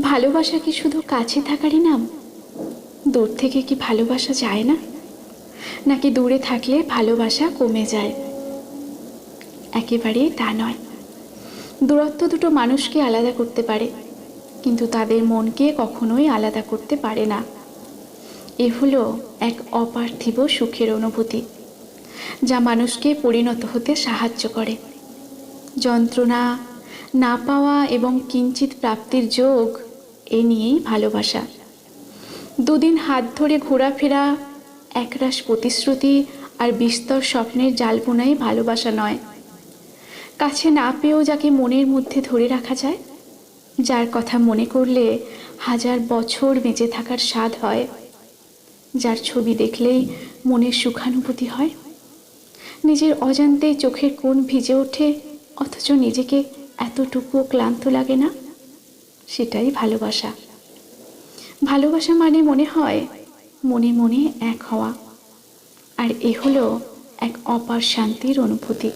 ভালোবাসা কি শুধু কাছে থাকারই নাম? দূর থেকে কি ভালোবাসা যায় না? নাকি দূরে থাকলে ভালোবাসা কমে যায়? একেবারেই তা নয়। দূরত্ব দুটো মানুষকে আলাদা করতে পারে, কিন্তু তাদের মনকে কখনোই আলাদা করতে পারে না। এ হলো এক অপার্থিব সুখের অনুভূতি, যা মানুষকে পরিণত হতে সাহায্য করে। যন্ত্রণা না পাওয়া এবং কিঞ্চিত প্রাপ্তির যোগ এ নিয়েই ভালোবাসা। দুদিন হাত ধরে ঘোরাফেরা, একরাশ প্রতিশ্রুতি আর বিস্তর স্বপ্নের জালবোনাই ভালোবাসা নয়। কাছে না পেয়েও যাকে মনের মধ্যে ধরে রাখা যায়, যার কথা মনে করলে হাজার বছর বেঁচে থাকার স্বাদ হয়। যার ছবি দেখলেই মনের সুখানুভূতি হয়। নিজের অজান্তেই চোখের কোণ ভিজে ওঠে, অথচ নিজেকে এতটুকু ক্লান্ত লাগে না? সেটাই ভালোবাসা। ভালোবাসা মানে মনে হয় মনে মনে এক হওয়া। আর এ হলো এক অপার শান্তির অনুভূতি।